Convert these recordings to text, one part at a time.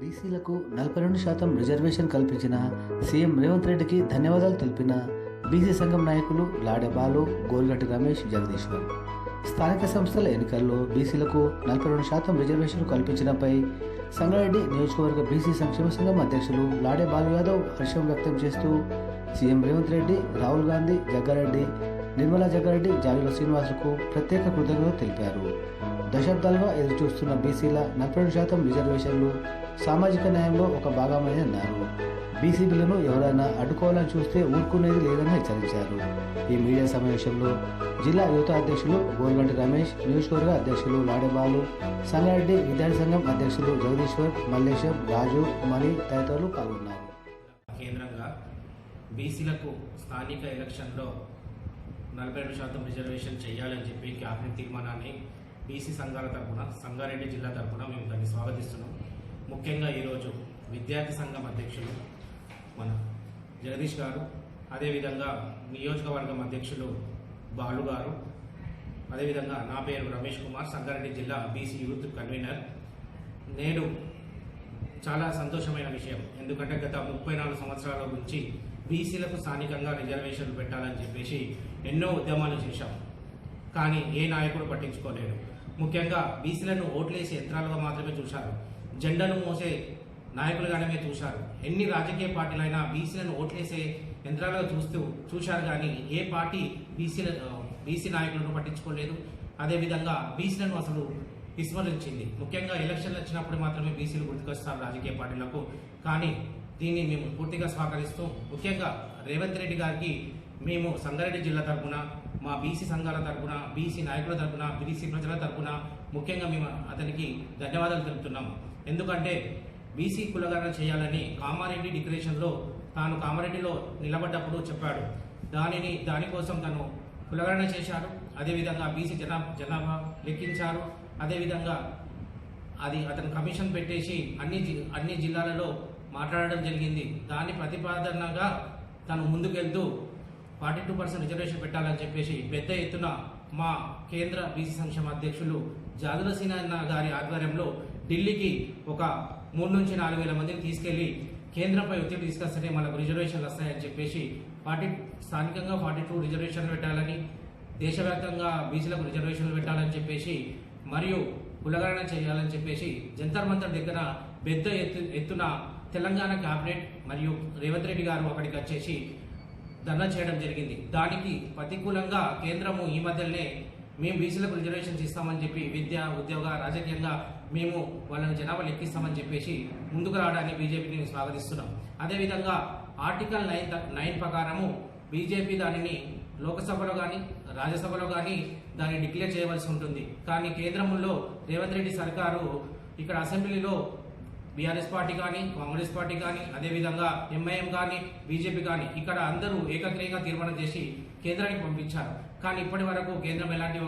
బీసీలకు నలభై రెండు శాతం రిజర్వేషన్ కల్పించిన సీఎం రేవంత్ రెడ్డికి ధన్యవాదాలు తెలిపిన బీసీ సంఘం నాయకులు లాడె బాలు గోల్గట్టి రమేష్ జగదీశ్వర్. స్థానిక సంస్థల ఎన్నికల్లో బీసీలకు నలభై రెండు శాతం రిజర్వేషన్ కల్పించడంపై సంగారెడ్డి నియోజకవర్గ బీసీ సంక్షేమ సంఘం అధ్యక్షులు లాడే బాలు యాదవ్ హర్షం వ్యక్తం చేస్తూ సీఎం రేవంత్ రెడ్డి రాహుల్ గాంధీ జగ్గారెడ్డి నిర్మలా జగ్గారెడ్డి జావిల శ్రీనివాసులకు ప్రత్యేక కృతజ్ఞతలు తెలిపారు. దశాబ్దాలుగా ఎదురుచూస్తున్న బీసీల నలభై రెండు శాతం రిజర్వేషన్లు సామాజిక న్యాయంలో ఒక భాగమని అన్నారు బీసీ బిల్లును ఎవరైనా అడ్డుకోవాలని చూస్తే ఊరుకునేది లేదని హెచ్చరించారు. ఈ మీడియా సమావేశంలో జిల్లా యువత అధ్యక్షులు గోల్గంటి రమేష్ నియోజకవర్గ అధ్యక్షులు లాడెబాలు సంగారెడ్డి విద్యార్థి సంఘం అధ్యక్షులు జగదీశ్వర్ మల్లేశం రాజు మణి తదితరులు పాల్గొన్నారు. కేంద్రంగా బీసీలకు స్థానిక ఎలక్షన్లో నలభై రెండు శాతం రిజర్వేషన్ చేయాలని చెప్పి క్యాబినెట్ తీర్మానాన్ని బీసీ సంఘాల తరఫున సంగారెడ్డి జిల్లా తరపున మేము దాన్ని స్వాగతిస్తున్నాం. ముఖ్యంగా ఈరోజు విద్యార్థి సంఘం అధ్యక్షులు మన జగదీష్ గారు అదేవిధంగా నియోజకవర్గం అధ్యక్షులు బాలు గారు అదేవిధంగా నా పేరు రమేష్ కుమార్ సంగారెడ్డి జిల్లా బీసీ యూత్ కన్వీనర్. నేను చాలా సంతోషమైన విషయం ఎందుకంటే గత ముప్పై నాలుగు సంవత్సరాల నుంచి బీసీలకు స్థానికంగా రిజర్వేషన్లు పెట్టాలని చెప్పేసి ఎన్నో ఉద్యమాలు చేశాం. కానీ ఏ నాయకుడు పట్టించుకోలేడు ముఖ్యంగా బీసీలను ఓట్లేసి యంత్రాలుగా మాత్రమే చూశారు. జెండను మోసే నాయకులుగానే చూశారు. ఎన్ని రాజకీయ పార్టీలైనా బీసీలను ఓట్లేసే యంత్రాలుగా చూస్తూ చూశారు కానీ ఏ పార్టీ బీసీల బీసీ నాయకులను పట్టించుకోలేదు. అదేవిధంగా బీసీలను అసలు విస్మరించింది. ముఖ్యంగా ఎలక్షన్లు వచ్చినప్పుడు మాత్రమే బీసీలు గుర్తుకొస్తారు రాజకీయ పార్టీలకు. కానీ దీన్ని మేము పూర్తిగా స్వాగతిస్తూ ముఖ్యంగా రేవంత్ రెడ్డి గారికి మేము సంగారెడ్డి జిల్లా తరపున మా బీసీ సంఘాల తరపున బీసీ నాయకుల తరపున బీసీ ప్రజల తరపున ముఖ్యంగా మేము అతనికి ధన్యవాదాలు తెలుపుతున్నాము. ఎందుకంటే బీసీ కులగణన చేయాలని కామారెడ్డి డిక్లరేషన్లో తాను కామారెడ్డిలో నిలబడ్డప్పుడు చెప్పాడు. దానిని దానికోసం తను కులగణన చేశారు. అదేవిధంగా బీసీ జనా జనాభా లెక్కించారు. అదేవిధంగా అది అతను కమిషన్ పెట్టేసి అన్ని జి- అన్ని జిల్లాలలో మాట్లాడడం జరిగింది. దాని ప్రతిపాదనగా తను ముందుకెళ్తూ ఫార్టీ టూ పర్సెంట్ రిజర్వేషన్ పెట్టాలని చెప్పేసి పెద్ద ఎత్తున మా కేంద్ర బీసీ సంక్షేమ అధ్యక్షులు జాదుల సినన్న గారి ఆధ్వర్యంలో ఢిల్లీకి ఒక మూడు నుంచి నాలుగు వేల మందిని తీసుకెళ్ళి కేంద్రంపై ఒత్తిడి తీసుకొస్తేనే మనకు రిజర్వేషన్లు వస్తాయని చెప్పేసి ఫార్టీ స్థానికంగా ఫార్టీ టూ రిజర్వేషన్లు పెట్టాలని దేశవ్యాప్తంగా బీసీలకు రిజర్వేషన్లు పెట్టాలని చెప్పేసి మరియు కులగణన చేయాలని చెప్పేసి జంతర్ మంతర్ దగ్గర పెద్ద ఎత్తు ఎత్తున తెలంగాణ క్యాబినెట్ మరియు రేవంత్ రెడ్డి గారు అక్కడికి వచ్చేసి ధర్నా చేయడం జరిగింది. దానికి ప్రతికూలంగా కేంద్రము ఈ మధ్యనే మేము బీసీలకు రిజర్వేషన్స్ ఇస్తామని చెప్పి విద్య ఉద్యోగ రాజకీయంగా మేము వాళ్ళని జనాభా లెక్కిస్తామని చెప్పేసి ముందుకు రావడాన్ని బీజేపీని స్వాగతిస్తున్నాం. అదేవిధంగా ఆర్టికల్ నైన్ నైన్ ప్రకారము బీజేపీ దానిని లోకసభలో కానీ రాజ్యసభలో కానీ దాన్ని డిక్లేర్ చేయవలసి ఉంటుంది. కానీ కేంద్రంలో రేవంత్ రెడ్డి సర్కారు ఇక్కడ అసెంబ్లీలో బీఆర్ఎస్ పార్టీ కానీ కాంగ్రెస్ పార్టీ కానీ అదేవిధంగా ఎంఐఎం కానీ బీజేపీ కానీ ఇక్కడ అందరూ ఏకగ్రీయంగా తీర్మానం చేసి కేంద్రానికి పంపించారు. కానీ ఇప్పటి వరకు కేంద్రం ఎలాంటి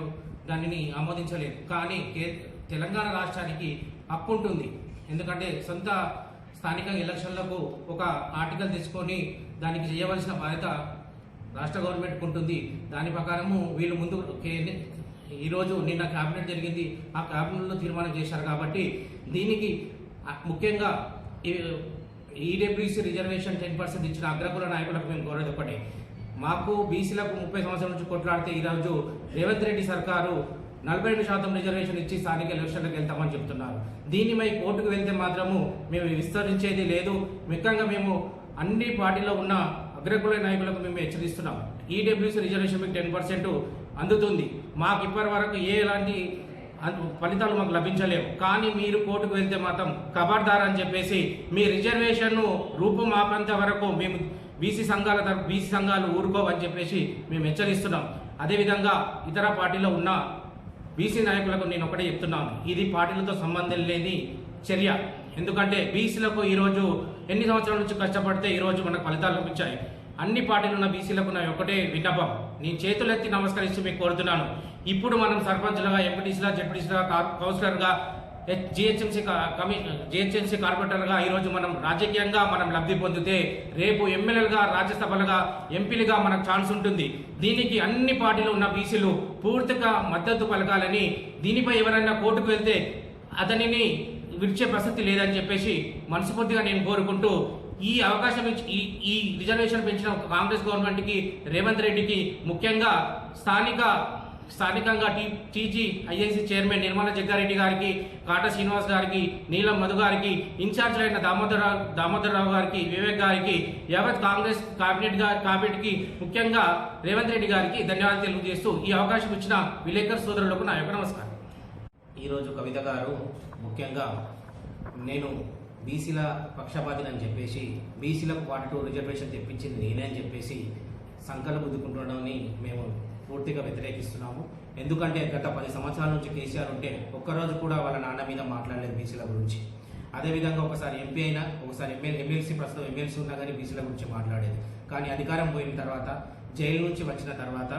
దానిని ఆమోదించలేదు. కానీ కే- తెలంగాణ రాష్ట్రానికి హక్కు ఉంటుంది ఎందుకంటే సొంత స్థానిక ఎలక్షన్లకు ఒక ఆర్టికల్ తీసుకొని దానికి చేయవలసిన బాధ్యత రాష్ట్ర గవర్నమెంట్ ఉంటుంది. దాని ప్రకారము వీళ్ళు ముందు ఈరోజు నిన్న క్యాబినెట్ జరిగింది. ఆ క్యాబినెట్లో తీర్మానం చేశారు కాబట్టి దీనికి ముఖ్యంగా ఈడబ్ల్యూసీ రిజర్వేషన్ టెన్ పర్సెంట్ ఇచ్చిన అగ్రకుల నాయకులకు మేము కోరేది మాకు బీసీలకు ముప్పై సంవత్సరాల నుంచి కొట్లాడితే ఈరోజు రేవంత్ రెడ్డి సర్కారు నలభై రెండు శాతం రిజర్వేషన్ ఇచ్చి స్థానిక ఎలక్షన్లకు వెళ్తామని చెప్తున్నారు. దీనిపై కోర్టుకు వెళ్తే మాత్రము మేము విస్తరించేది లేదు. ముఖ్యంగా మేము అన్ని పార్టీలో ఉన్న అగ్రకుల నాయకులకు మేము హెచ్చరిస్తున్నాం. ఈడబ్ల్యూసీ రిజర్వేషన్ మీకు టెన్ పర్సెంట్ అందుతుంది. మాకు ఇప్పటి వరకు ఏ ఎలాంటి ఫలితాలు మాకు లభించలేవు. కానీ మీరు కోర్టుకు వెళ్తే మాత్రం ఖబర్దార్ అని చెప్పేసి మీ రిజర్వేషన్ను రూపుమాపేంత వరకు మేము బీసీ సంఘాల తరపు బీసీ సంఘాలు ఊరుకోవని చెప్పేసి మేము హెచ్చరిస్తున్నాం. అదేవిధంగా ఇతర పార్టీలో ఉన్న బీసీ నాయకులకు నేను ఒకటే చెప్తున్నాను. ఇది పార్టీలతో సంబంధం లేని చర్య. ఎందుకంటే బీసీలకు ఈరోజు ఎన్ని సంవత్సరాల నుంచి కష్టపడితే ఈరోజు మనకు ఫలితాలు లభించాయి. అన్ని పార్టీలు ఉన్న బీసీలకు నా ఒకటే విన్నపం. నేను చేతులెత్తి నమస్కరించి మీకు కోరుతున్నాను. ఇప్పుడు మనం సర్పంచ్లుగా ఎంపీటీసీలా జెడ్పీటీసీలా కౌన్సిలర్గా జిహెచ్ఎంసీ కమిషన్ జిహెచ్ఎంసీ కార్పొరేటర్గా ఈరోజు మనం రాజకీయంగా మనం లబ్ధి పొందితే రేపు ఎమ్మెల్యేలుగా రాజ్యసభలుగా ఎంపీలుగా మనకు ఛాన్స్ ఉంటుంది. దీనికి అన్ని పార్టీలు ఉన్న బీసీలు పూర్తిగా మద్దతు పలకాలని దీనిపై ఎవరైనా కోర్టుకు వెళ్తే అతనిని విడిచే ప్రసక్తి లేదని చెప్పేసి మనస్ఫూర్తిగా నేను కోరుకుంటూ ఈ అవకాశం ఇచ్చి ఈ ఈ రిజర్వేషన్ పెంచిన కాంగ్రెస్ గవర్నమెంట్కి రేవంత్ రెడ్డికి ముఖ్యంగా స్థానిక స్థానికంగా T TG IIC chairman Nirmala Jaggareddy గారికి కాటా శ్రీనివాస్ గారికి నీలం మధు గారికి ఇన్ఛార్జ్లైన దామోదరరావు దామోదరరావు గారికి వివేక్ గారికి యావత్ కాంగ్రెస్ కేబినెట్ గారి కాబినెట్కి ముఖ్యంగా రేవంత్ రెడ్డి గారికి ధన్యవాదాలు తెలియజేస్తూ ఈ అవకాశం ఇచ్చిన విలేకరు సోదరులకు నా యొక్క నమస్కారం. ఈరోజు కవిత గారు ముఖ్యంగా నేను బీసీల పక్షపాతిని అని చెప్పేసి బీసీలకు పార్టీ టూ రిజర్వేషన్ తెప్పించింది నేనే అని చెప్పేసి సంకలు గుద్దుకుంటుండడాన్ని మేము పూర్తిగా వ్యతిరేకిస్తున్నాము. ఎందుకంటే గత పది సంవత్సరాల నుంచి కేసీఆర్ ఉంటే ఒక్కరోజు కూడా వాళ్ళ నాన్న మీద మాట్లాడలేదు బీసీల గురించి. అదేవిధంగా ఒకసారి ఎంపీ అయినా ఒకసారి ఎమ్మెల్యే ఎమ్మెల్సీ ప్రస్తుతం ఎమ్మెల్సీ ఉన్నా కానీ బీసీల గురించి మాట్లాడేది కానీ అధికారం పోయిన తర్వాత జైలు నుంచి వచ్చిన తర్వాత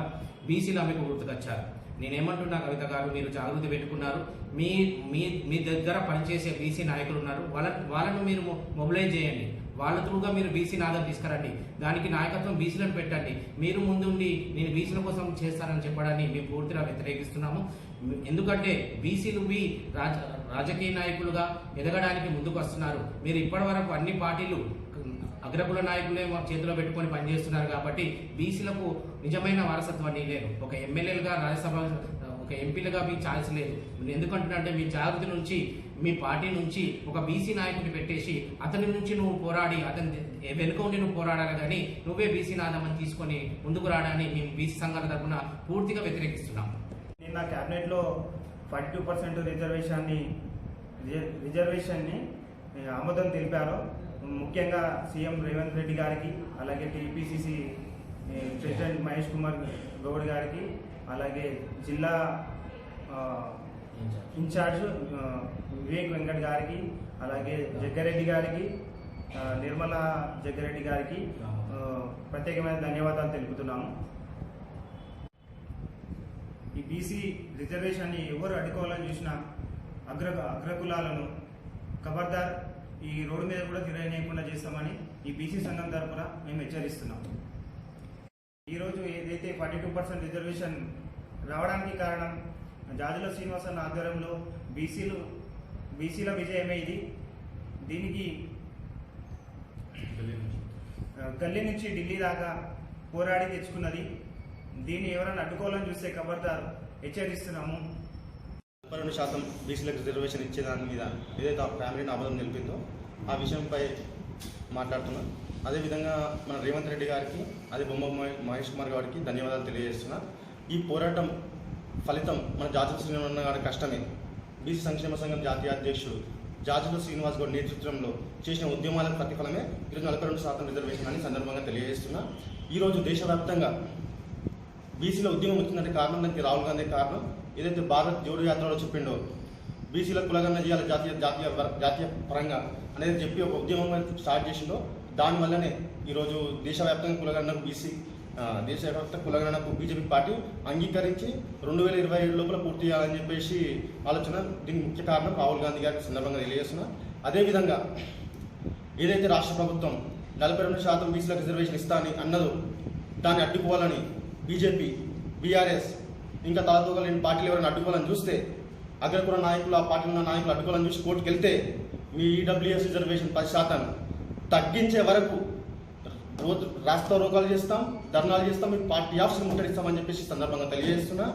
బీసీలు ఆమెకు గుర్తుకొచ్చారు. నేనేమంటున్నా కవిత గారు మీరు జాగృతి పెట్టుకున్నారు. మీ మీ మీ దగ్గర పనిచేసే బీసీ నాయకులు ఉన్నారు. వాళ్ళ వాళ్ళను మీరు మొ- మొబిలైజ్ చేయండి. వాళ్ళ త్రూగా మీరు బీసీ నాదం తీసుకురండి. దానికి నాయకత్వం బీసీలను పెట్టండి. మీరు ముందుండి నేను బీసీల కోసం చేస్తానని చెప్పడాన్ని మేము పూర్తిగా వ్యతిరేకిస్తున్నాము. ఎందుకంటే బీసీలు మీ రాజ రాజకీయ నాయకులుగా ఎదగడానికి ముందుకు వస్తున్నారు మీరు ఇప్పటి వరకు అన్ని పార్టీలు అగ్రకుల నాయకులే మా చేతిలో పెట్టుకొని పనిచేస్తున్నారు కాబట్టి బీసీలకు నిజమైన వారసత్వాన్ని లేదు. ఒక ఎమ్మెల్యేలుగా రాజ్యసభ ఒక ఎంపీలుగా మీకు ఛాన్స్ లేదు. నేను మీ జాగృతి నుంచి మీ పార్టీ నుంచి ఒక బీసీ నాయకుడిని పెట్టేసి అతని నుంచి నువ్వు పోరాడి అతని వెనుక ఉండి నువ్వు పోరాడాలి కానీ నువ్వే బీసీ నాదమని తీసుకొని ముందుకు రావడాన్ని మేము బీసీ సంఘాల తరఫున పూర్తిగా వ్యతిరేకిస్తున్నాం నిన్న క్యాబినెట్లో ఫార్టీ టూ పర్సెంట్ రిజర్వేషన్ని రిజ- రిజర్వేషన్ని ఆమోదం తెలిపారు. ముఖ్యంగా సీఎం రేవంత్ రెడ్డి గారికి అలాగే టీపీసీసీ ప్రెసిడెంట్ మహేష్ కుమార్ గౌడ్ గారికి అలాగే జిల్లా ఇన్ఛార్జ్ వివేక్ వెంకట్ గారికి అలాగే జగ్గారెడ్డి గారికి నిర్మల నిర్మలా జగ్గారెడ్డి గారికి ప్రత్యేకమైన ధన్యవాదాలు తెలుపుతున్నాము. ఈ బీసీ రిజర్వేషన్ని ఎవరు అడ్డుకోవాలని చూసినా అగ్ర అగ్రకులాలను ఖబర్దార్ ఈ రోడ్డు మీద కూడా తిరగనీయకుండా చేస్తామని ఈ బీసీ సంఘం తరపున మేము హెచ్చరిస్తున్నాం. ఈరోజు ఏదైతే ఫార్టీ టూ పర్సెంట్ రిజర్వేషన్ రావడానికి కారణం జాజుల శ్రీనివాసన్ ఆధ్వర్యంలో బీసీలు బీసీల విజయమే ఇది. దీనికి గల్లీ నుంచి. ఢిల్లీ దాకా పోరాడి తెచ్చుకున్నది. దీన్ని ఎవరైనా అడ్డుకోవాలని చూస్తే ఖబర్దార్ హెచ్చరిస్తున్నాము. ముప్పై రెండు శాతం బీసీలకు రిజర్వేషన్ ఇచ్చే దాని మీద ఏదైతే ఆ ఫ్యామిలీని ఆమోదం నిలిపిందో ఆ విషయంపై మాట్లాడుతున్నాం. అదేవిధంగా మన రేవంత్ రెడ్డి గారికి అదే బొమ్మ మహేష్ కుమార్ గారికి ధన్యవాదాలు తెలియజేస్తున్నా. ఈ పోరాటం ఫలితం మన జాతీయ శ్రీనివాస గారి కష్టమే. బీసీ సంక్షేమ సంఘం జాతీయ అధ్యక్షుడు జాజుల శ్రీనివాస్ గౌడ్ నేతృత్వంలో చేసిన ఉద్యమాలకు ప్రతిఫలమే ఈరోజు నలభై రెండు శాతం రిజర్వేషన్ అని సందర్భంగా తెలియజేస్తున్నా. ఈరోజు దేశవ్యాప్తంగా బీసీల ఉద్యమం వచ్చిందంటే కారణం దానికి రాహుల్ గాంధీ కారణం. ఏదైతే భారత్ జోడు యాత్రలో చెప్పిండో బీసీల కులగన్న చేయాలి జాతీయ జాతీయ జాతీయ పరంగా అనేది చెప్పి ఒక ఉద్యమం అనేది స్టార్ట్ చేసిండో దానివల్లనే ఈరోజు దేశవ్యాప్తంగా కులగన్నకు బీసీ దేశవ్యాప్త కులగణనకు బీజేపీ పార్టీ అంగీకరించి రెండు వేల ఇరవై ఏడు లోపల పూర్తి చేయాలని చెప్పేసి ఆలోచన దీనికి ముఖ్య కారణం రాహుల్ గాంధీ గారికి సందర్భంగా తెలియజేస్తున్నా. అదేవిధంగా ఏదైతే రాష్ట్ర ప్రభుత్వం నలభై రెండు శాతం బీసీలకు రిజర్వేషన్ ఇస్తా అని అన్నదో దాన్ని అడ్డుకోవాలని బీజేపీ బీఆర్ఎస్ ఇంకా తాతోగా లేని పార్టీలు ఎవరైనా అడ్డుకోవాలని చూస్తే అగ్రకుల నాయకులు ఆ పార్టీ ఉన్న నాయకులు అడ్డుకోవాలని చూసి కోర్టుకు వెళ్తే మీ ఈడబ్ల్యూఎస్ రిజర్వేషన్ పది శాతం తగ్గించే వరకు రోజు రాస్తా రోగాలు చేస్తాం ధర్నాలు చేస్తాం మీ పార్టీ ఆఫీసులు ముట్టడిస్తామని చెప్పేసి సందర్భంగా తెలియజేస్తున్నా.